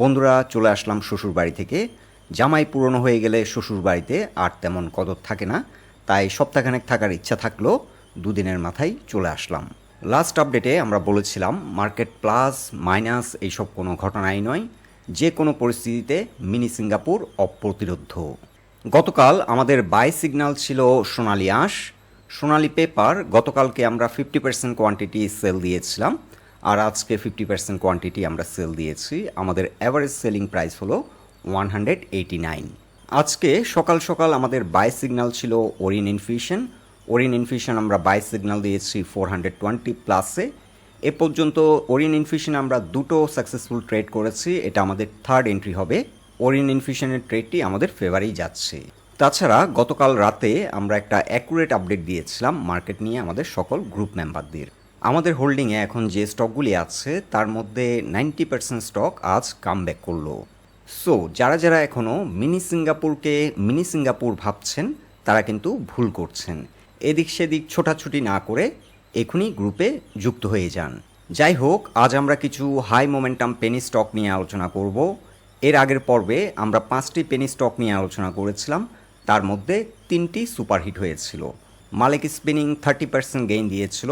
বন্ধুরা, চলে আসলাম শ্বশুর বাড়ি থেকে। জামাই পুরনো হয়ে গেলে শ্বশুর বাড়িতে আর তেমন কদর থাকে না, তাই সপ্তাহখানেক থাকার ইচ্ছা থাকলেও দুদিনের মাথায় চলে আসলাম। লাস্ট আপডেটে আমরা বলেছিলাম মার্কেট প্লাস মাইনাস এইসব কোনো ঘটনাই নয়, যে কোনো পরিস্থিতিতে মিনি সিঙ্গাপুর অপ্রতিরোধ গতকাল আমাদের বাই সিগন্যাল ছিল সোনালি আঁশ। সোনালি পেপার গতকালকে আমরা ফিফটি পার্সেন্ট কোয়ান্টিটি সেল দিয়েছিলাম আর আজকে ফিফটি পার্সেন্ট কোয়ান্টিটি আমরা সেল দিয়েছি। আমাদের অ্যাভারেজ সেলিং প্রাইস হলো ওয়ান হান্ড্রেড এইটি নাইন আজকে সকাল সকাল আমাদের বাই সিগন্যাল ছিল ওরিন ইনফিউশন ওরিন ইনফিউশন আমরা বাই সিগন্যাল দিয়েছি ফোর হান্ড্রেড টোয়েন্টি প্লাসে এ। পর্যন্ত ওরিন ইনফিউশন আমরা দুটো সাকসেসফুল ট্রেড করেছি। এটা আমাদের থার্ড এন্ট্রি হবে। ওরিন ইনফিউশনের ট্রেডটি আমাদের ফেভারেই যাচ্ছে। তাছাড়া গতকাল রাতে আমরা একটা অ্যাকুরেট আপডেট দিয়েছিলাম। মার্কেট নিয়ে আমাদের সকল গ্রুপ মেম্বারদের আমাদের হোল্ডিংয়ে এখন যে স্টকগুলি আছে, তার মধ্যে নাইনটি পার্সেন্ট স্টক আজ কাম ব্যাক করল। সো যারা যারা এখনও মিনি সিঙ্গাপুরকে, মিনি সিঙ্গাপুর ভাবছেন, তারা কিন্তু ভুল করছেন। এদিক সেদিক ছোটাছুটি না করে এখনই গ্রুপে যুক্ত হয়ে যান। যাই হোক, আজ আমরা কিছু হাই মোমেন্টাম পেনি স্টক নিয়ে আলোচনা করব। এর আগের পর্বে আমরা পাঁচটি পেনি স্টক নিয়ে আলোচনা করেছিলাম। তার মধ্যে তিনটি সুপারহিট হয়েছিল। Malik spinning thirty percent gain দিয়েছিল।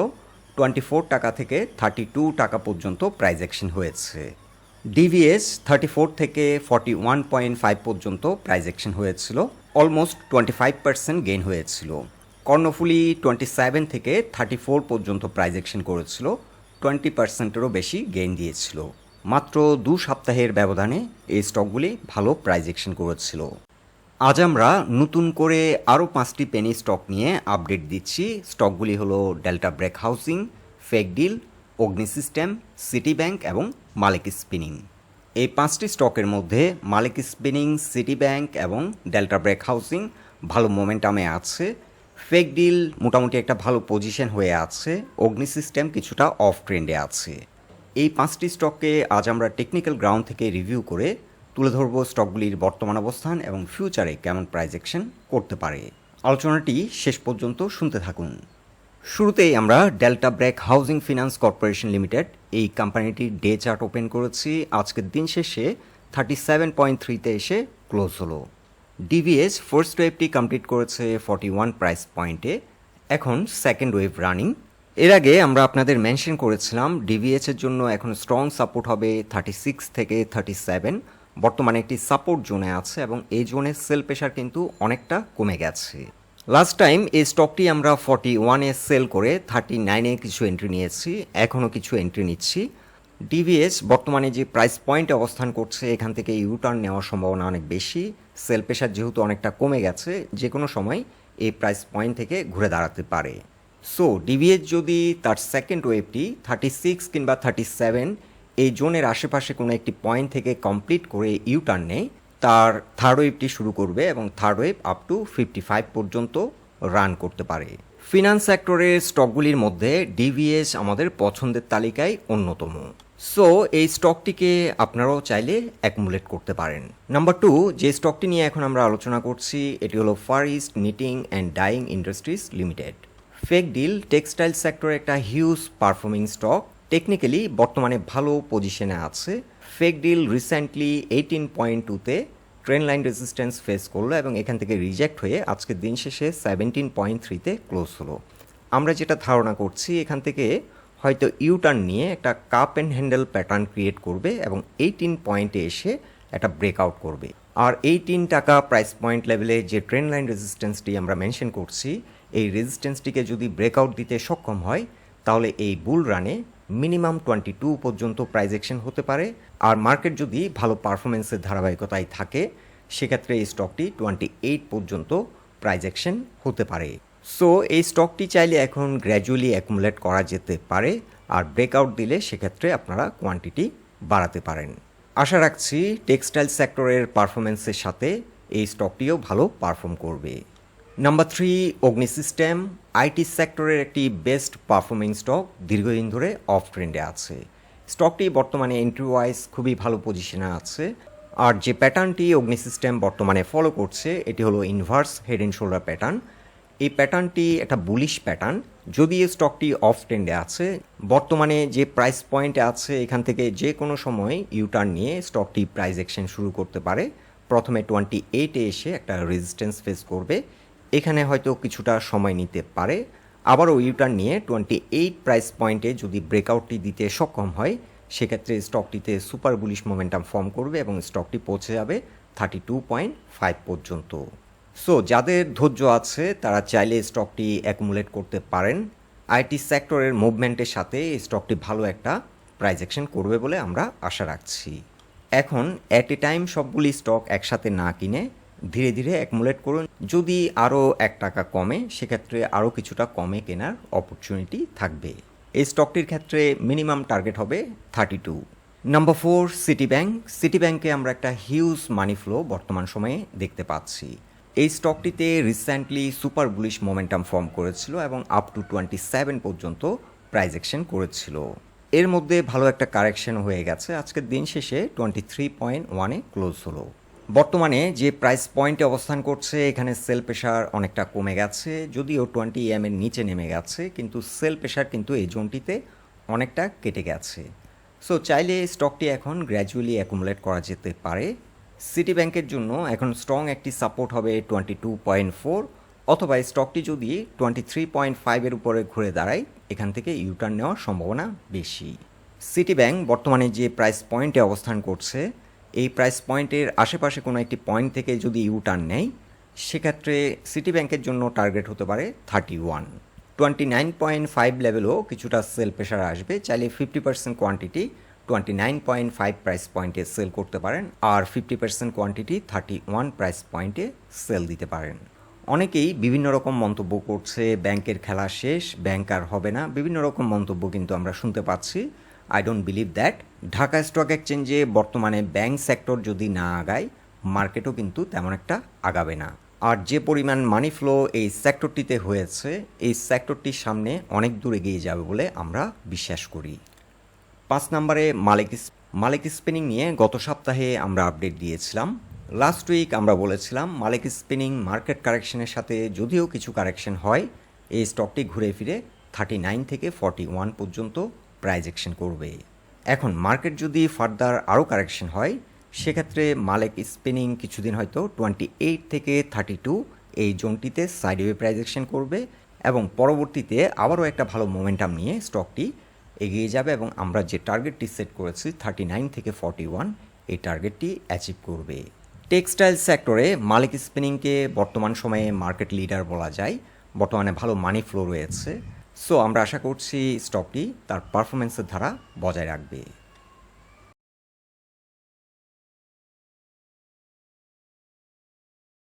টোয়েন্টি ফোর টাকা থেকে থার্টি টু টাকা পর্যন্ত প্রাইজ অ্যাকশন হয়েছে। ডিভিএস থার্টি ফোর থেকে ফর্টি ওয়ান পয়েন্ট ফাইভ পর্যন্ত প্রাইজ অ্যাকশন হয়েছিল। Almost twenty five percent gain হয়েছিল। কর্ণফুলি টোয়েন্টি সেভেন থেকে থার্টি ফোর পর্যন্ত প্রাইজ অ্যাকশন করেছিল। টোয়েন্টি পার্সেন্টেরও বেশি গেইন দিয়েছিল। মাত্র দু সপ্তাহের ব্যবধানে এই স্টকগুলি ভালো প্রাইজ অ্যাকশন করেছিল। আজ আমরা নতুন করে আরও পাঁচটি পেনি স্টক নিয়ে আপডেট দিচ্ছি। স্টকগুলি হলো delta BRAC housing FEKDIL Agni system city bank এবং মালিক স্পিনিং এই পাঁচটি স্টকের মধ্যে মালিক স্পিনিং সিটি ব্যাংক এবং ডেল্টা ব্রেক হাউসিং ভালো মোমেন্টামে আছে। ফেক ডিল মোটামুটি একটা ভালো পজিশন হয়ে আছে। অগ্নি সিস্টেম কিছুটা অফ ট্রেন্ডে আছে। এই পাঁচটি স্টককে আজ আমরা টেকনিক্যাল গ্রাউন্ড থেকে রিভিউ করে তুলে ধরব স্টকগুলির বর্তমান অবস্থান এবং ফিউচারে কেমন প্রাইজেকশন করতে পারে। আলোচনাটি শেষ পর্যন্ত শুনতে থাকুন। শুরুতেই আমরা delta BRAC housing finance corporation limited, এই কোম্পানিটির ডে চার্ট ওপেন করেছি। আজকের দিন শেষে থার্টি সেভেন পয়েন্ট থ্রিতে এসে ক্লোজ হলো। ডিভিএস ফার্স্ট ওয়েভটি কমপ্লিট করেছে ফর্টি ওয়ান প্রাইস পয়েন্টে এখন সেকেন্ড ওয়েভ রানিং এর আগে আমরা আপনাদের মেনশন করেছিলাম ডিভিএস এর জন্য এখন স্ট্রং সাপোর্ট হবে থার্টি সিক্স থেকে থার্টি সেভেন বর্তমানে একটি সাপোর্ট জোনে আছে এবং এই জোনের সেল প্রেশার কিন্তু অনেকটা কমে গেছে। লাস্ট টাইম এই স্টকটি আমরা ফর্টি ওয়ানে সেল করে থার্টি নাইনে কিছু এন্ট্রি নিয়েছি এখনও কিছু এন্ট্রি নিচ্ছি। ডিভিএস বর্তমানে যে প্রাইস পয়েন্টে অবস্থান করছে, এখান থেকে ইউটার্ন নেওয়ার সম্ভাবনা অনেক বেশি। সেল প্রেশার যেহেতু অনেকটা কমে গেছে যে কোনো সময় এই প্রাইস পয়েন্ট থেকে ঘুরে দাঁড়াতে পারে। সো ডিভিএস যদি তার সেকেন্ড ওয়েভটি থার্টি সিক্স কিংবা থার্টি সেভেন এই জোনের আশেপাশে কোনো একটি পয়েন্ট থেকে কমপ্লিট করে ইউটার্ন নেয় তার থার্ড ওয়েভটি শুরু করবে এবং third wave up to fifty five পর্যন্ত রান করতে পারে। ফিনান্স সেক্টরের স্টকগুলির মধ্যে ডিভিএস আমাদের পছন্দের তালিকায় অন্যতম। সো এই স্টকটিকে আপনারাও চাইলে অ্যাকুমুলেট করতে পারেন। নাম্বার টু যে স্টকটি নিয়ে এখন আমরা আলোচনা করছি, এটি হলো far east knitting and dyeing industries limited FEKDIL textile সেক্টরে একটা হিউজ পারফর্মিং স্টক টেকনিক্যালি বর্তমানে ভালো পজিশনে আছে। FEKDIL recently eighteen point টুতে ট্রেন লাইন রেজিস্ট্যান্স ফেস করল এবং এখান থেকে রিজেক্ট হয়ে আজকের দিন শেষে সেভেন্টিন পয়েন্ট থ্রিতে ক্লোজ হলো। আমরা যেটা ধারণা করছি, এখান থেকে হয়তো ইউটার্ন নিয়ে একটা cup and handle pattern create করবে এবং এইটিন পয়েন্টে এসে একটা ব্রেকআউট করবে। আর এইটিন টাকা প্রাইস পয়েন্ট লেভেলে যে ট্রেন লাইন রেজিস্ট্যান্সটি আমরা মেনশন করছি, এই রেজিস্ট্যান্সটিকে যদি ব্রেকআউট দিতে সক্ষম হয়, তাহলে এই বুল রানে মিনিমাম টোয়েন্টি টু পর্যন্ত প্রাইজ অ্যাকশন হতে পারে। আর মার্কেট যদি ভালো পারফরমেন্সের ধারাবাহিকতায় থাকে, সেক্ষেত্রে এই স্টকটি টোয়েন্টি এইট পর্যন্ত প্রাইজ অ্যাকশন হতে পারে। সো এই স্টকটি চাইলে এখন গ্র্যাজুয়ালি অ্যাকুমুলেট করা যেতে পারে। আর ব্রেকআউট দিলে সেক্ষেত্রে আপনারা কোয়ান্টিটি বাড়াতে পারেন। আশা রাখছি টেক্সটাইল সেক্টরের পারফরমেন্সের সাথে এই স্টকটিও ভালো পারফর্ম করবে। Number three Agni system IT সেক্টরের একটি বেস্ট পারফর্মিং স্টক দীর্ঘদিন ধরে অফ ট্রেন্ডে আছে। স্টকটি বর্তমানে এন্ট্রি ওয়াইজ খুবই ভালো পজিশনে আছে। আর যে প্যাটার্নটি অগ্নি সিস্টেম বর্তমানে ফলো করছে, এটি হলো inverse head and shoulder pattern এই প্যাটার্নটি একটা বুলিশ প্যাটার্ন যদি এই স্টকটি অফ ট্রেন্ডে আছে, বর্তমানে যে প্রাইস পয়েন্টে আছে, এখান থেকে যে কোনো সময় ইউটার্ন নিয়ে স্টকটি প্রাইস অ্যাকশন শুরু করতে পারে। প্রথমে টোয়েন্টি এইটে এসে একটা রেজিস্ট্যান্স ফেস করবে। এখানে হয়তো কিছুটা সময় নিতে পারে। আবারও ইউটার্ন নিয়ে টোয়েন্টি এইট প্রাইস পয়েন্টে যদি ব্রেকআউটটি দিতে সক্ষম হয়, সেক্ষেত্রে স্টকটিতে সুপার বুলিশ মোমেন্টাম ফর্ম করবে এবং স্টকটি পৌঁছে যাবে থার্টি টু পয়েন্ট ফাইভ পর্যন্ত। সো যাদের ধৈর্য আছে, তারা চাইলে স্টকটি অ্যাকুমুলেট করতে পারেন। আইটি সেক্টরের মুভমেন্টের সাথে এই স্টকটি ভালো একটা প্রাইজেকশন করবে বলে আমরা আশা রাখছি। এখন অ্যাট এ টাইম সবগুলি স্টক একসাথে না কিনে ধীরে ধীরে অ্যাকুমুলেট করুন। যদি আরও এক টাকা কমে, সেক্ষেত্রে আরও কিছুটা কমে কেনার অপরচুনিটি থাকবে। এই স্টকটির ক্ষেত্রে মিনিমাম টার্গেট হবে thirty two number four city bank city ব্যাংকে আমরা একটা হিউজ মানি ফ্লো বর্তমান সময়ে দেখতে পাচ্ছি। এই স্টকটিতে recently super bullish momentum form করেছিল এবং আপ টু টোয়েন্টি সেভেন পর্যন্ত প্রাইজ অ্যাকশন করেছিল। এর মধ্যে ভালো একটা কারেকশন হয়ে গেছে। আজকের দিন শেষে টোয়েন্টি থ্রি পয়েন্ট ওয়ানে ক্লোজ হলো। বর্তমানে যে প্রাইস পয়েন্টে অবস্থান করছে, এখানে সেল প্রেশার অনেকটা কমে গেছে, যদিও টোয়েন্টি এম এর নিচে নেমে গেছে, কিন্তু সেল প্রেশার কিন্তু এই জোনটিতে অনেকটা কেটে গেছে। সো চাইলে স্টকটি এখন গ্র্যাজুয়ালি অ্যাকুমুলেট করা যেতে পারে। সিটি ব্যাংকের জন্য এখন স্ট্রং একটি সাপোর্ট হবে টোয়েন্টি টু পয়েন্ট ফোর অথবা স্টকটি যদি টোয়েন্টি থ্রি পয়েন্ট ফাইভের উপরে ঘুরে দাঁড়ায়, এখান থেকে ইউটার্ন নেওয়ার সম্ভাবনা বেশি। সিটি ব্যাংক বর্তমানে যে প্রাইস পয়েন্টে অবস্থান করছে এই প্রাইস পয়েন্টের আশেপাশে কোনো একটি পয়েন্ট থেকে যদি ইউ টার্ন নেয়, সেক্ষেত্রে সিটি ব্যাংকের জন্য টার্গেট হতে পারে thirty one twenty nine point five লেভেলও কিছুটা সেল প্রেশার আসবে। চাইলে fifty percent quantity twenty nine point five price পয়েন্টে সেল করতে পারেন আর fifty percent quantity thirty one price পয়েন্টে সেল দিতে পারেন। অনেকেই বিভিন্ন রকম মন্তব্য করছে ব্যাংকের খেলা শেষ ব্যাংক আর হবে না। বিভিন্ন রকম মন্তব্য কিন্তু আমরা শুনতে পাচ্ছি। I don't believe that Dhaka stock এক্সচেঞ্জে বর্তমানে ব্যাংক সেক্টর যদি না আগায়, মার্কেটও কিন্তু তেমন একটা আগাবে না। আর যে পরিমাণ মানি ফ্লো এই সেক্টরটিতে হয়েছে, এই সেক্টরটির সামনে অনেক দূর এগিয়ে যাবে বলে আমরা বিশ্বাস করি। পাঁচ নম্বরে মালিক মালিক স্পিনিং নিয়ে গত সপ্তাহে আমরা আপডেট দিয়েছিলাম। লাস্ট উইক আমরা বলেছিলাম, মালিক স্পিনিং মার্কেট কারেকশনের সাথে যদিও কিছু কারেকশন হয়, এই স্টকটি ঘুরে ফিরে থার্টি নাইন থেকে ফর্টি ওয়ান পর্যন্ত প্রাইজেকশন করবে। এখন মার্কেট যদি ফার্দার আরও কারেকশন হয়, সেক্ষেত্রে মালিক স্পিনিং কিছুদিন হয়তো টোয়েন্টি এইট থেকে থার্টি টু এই জোনটিতে সাইডওয়ে প্রাইজ অ্যাকশন করবে এবং পরবর্তীতে আবারও একটা ভালো মোমেন্টাম নিয়ে স্টকটি এগিয়ে যাবে এবং আমরা যে টার্গেটটি সেট করেছি থার্টি নাইন থেকে ফর্টি ওয়ান, এই টার্গেটটি অ্যাচিভ করবে। টেক্সটাইল সেক্টরে মালিক স্পিনিংকে বর্তমান সময়ে মার্কেট লিডার বলা যায়। বর্তমানে ভালো মানি ফ্লো রয়েছে। সো আমরা আশা করছি স্টকটি তার পারফরমেন্সের ধারা বজায় রাখবে।